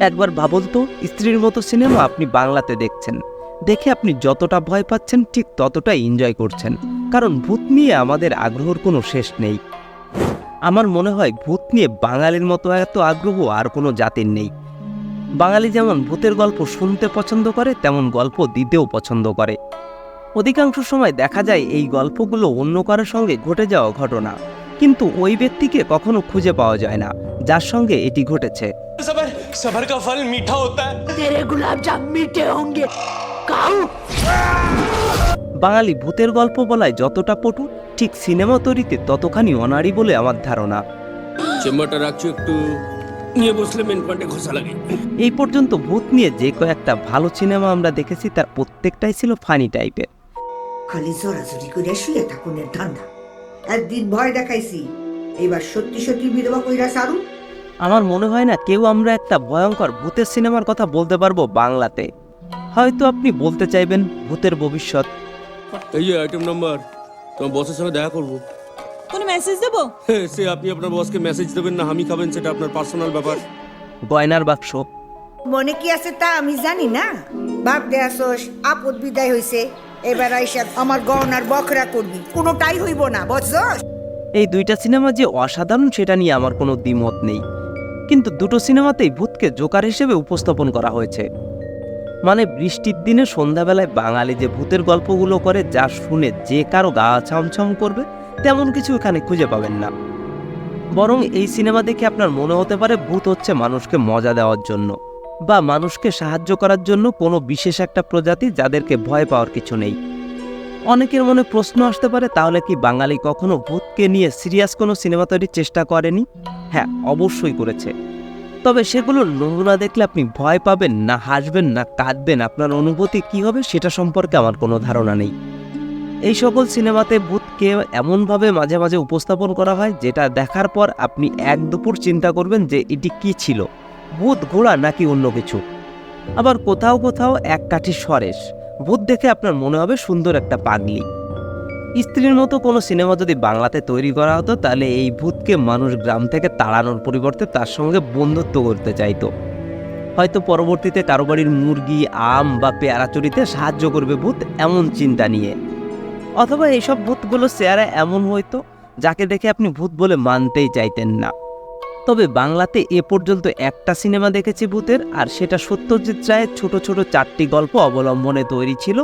একবার ভাবুন তো, স্ত্রীর মতো সিনেমা আপনি বাংলাতে দেখছেন। দেখে আপনি যতটা ভয় পাচ্ছেন, ঠিক ততটাই এনজয় করছেন। কারণ ভূত নিয়ে আমাদের আগ্রহর কোনো শেষ নেই। আমার মনে হয় ভূত নিয়ে বাঙালির মতো এত আগ্রহ আর কোনো জাতির নেই। বাঙালি যেমন ভূতের গল্প শুনতে পছন্দ করে, তেমন গল্প দিতেও পছন্দ করে। অধিকাংশ সময় দেখা যায় এই গল্পগুলো অন্য কারোর সঙ্গে ঘটে যাওয়া ঘটনা। কিন্তু ওই ব্যক্তিকে কখনো খুঁজে পাওয়া যায় না যার সঙ্গে এটি ঘটেছে। বাঙালি ভূতের গল্প বলায় যতটা পটু ঠিক সিনেমা তৈরিতে ততখানি অনারি বলে আমার ধারণা। একটু এই পর্যন্ত ভূত নিয়ে যে কয়েকটা ভালো সিনেমা আমরা দেখেছি তার প্রত্যেকটাই ছিল ফানি টাইপের খালি জোরাজুরি করে শুয়ে থাকুনের ধান্দা একদিন ভয় দেখাইছি এবার সত্যি সত্যি বিধবা কইরা সারু আমার মনে হয় না কেউ আমরা একটা ভয়ঙ্কর ভূতের সিনেমার কথা বলতে পারব বাংলাতে। হয়তো আপনি বলতে চাইবেন ভূতের ভবিষ্যৎ। এই যে আইটেম নাম্বার তোমার বসের সঙ্গে দেখা করব। কোনো মেসেজ দেবো? সে আপনি আপনার বসকে মেসেজ দেবেন না আমি খাবেন সেটা আপনার পার্সোনাল ব্যাপার। গয়নার বাক্স। মনে কি আছে তা আমি জানি না। বাপ দেয়াসোস আপদ বিদায় হইছে। এবার আইসা আমার গহনার বখরা করবি। কোনোটাই হইব না, বুঝছস? এই দুইটা সিনেমা যে অসাধারণ, সেটা নিয়ে আমার কোনো দ্বিমত নেই। কিন্তু দুটো সিনেমাতেই ভূতকে জোকার হিসেবে উপস্থাপন করা হয়েছে। মানে বৃষ্টির দিনে সন্ধ্যাবেলায় বাঙালি যে ভূতের গল্পগুলো করে, যা শুনে যে কারও গা ছমছম করবে, তেমন কিছু এখানে খুঁজে পাবেন না। বরং এই সিনেমা দেখে আপনার মনে হতে পারে ভূত হচ্ছে মানুষকে মজা দেওয়ার জন্য। বা মানুষকে সাহায্য করার জন্য কোনো বিশেষ একটা প্রজাতি যাদেরকে ভয় পাওয়ার কিছু নেই। অনেকের মনে প্রশ্ন আসতে পারে, তাহলে কি বাঙালি কখনো ভূতকে নিয়ে সিরিয়াস কোনো সিনেমা তৈরির চেষ্টা করেনি? হ্যাঁ অবশ্যই করেছে। তবে সেগুলো নমুনা দেখলে আপনি ভয় পাবেন না, হাসবেন না, কাঁদবেন। আপনার অনুভূতি কি হবে সেটা সম্পর্কে আমার কোনো ধারণা নেই। এই সকল সিনেমাতে ভূতকে এমনভাবে মাঝে মাঝে উপস্থাপন করা হয়, যেটা দেখার পর আপনি এক দুপুর চিন্তা করবেন যে এটি কি ছিল। ভূত ঘোড়া নাকি অন্য কিছু? আবার কোথাও কোথাও এক কাঠি সরেশ। ভূত দেখে আপনার মনে হবে সুন্দর একটা পাগলি। স্ত্রীর মতো কোনো সিনেমা যদি বাংলাতে তৈরি করা হতো, তাহলে এই ভূতকে মানুষ গ্রাম থেকে তাড়ানোর পরিবর্তে তার সঙ্গে বন্ধুত্ব করতে চাইতো। হয়তো পরবর্তীতে কারও বাড়ির মুরগি, আম বা পেয়ারা চুরিতে সাহায্য করবে ভূত এমন চিন্তা নিয়ে। অথবা এইসব ভূতগুলো চেহারা এমন হয়তো যাকে দেখে আপনি ভূত বলে মানতেই চাইতেন না। তবে বাংলাতে এ পর্যন্ত একটা সিনেমা দেখেছি ভূতের, আর সেটা সত্যজিৎ রায়ের ছোট ছোট চারটি গল্প অবলম্বনে তৈরি ছিল,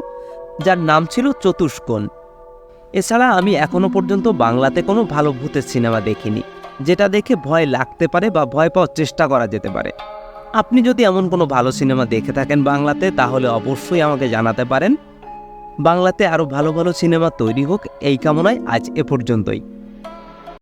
যার নাম ছিল চতুষ্কোণ। এছাড়া আমি এখনও পর্যন্ত বাংলাতে কোনো ভালো ভূতের সিনেমা দেখিনি, যেটা দেখে ভয় লাগতে পারে বা ভয় পাওয়ার চেষ্টা করা যেতে পারে। আপনি যদি এমন কোনো ভালো সিনেমা দেখে থাকেন বাংলাতে, তাহলে অবশ্যই আমাকে জানাতে পারেন। বাংলাতে আরও ভালো ভালো সিনেমা তৈরি হোক, এই কামনায় আজ এ পর্যন্তই।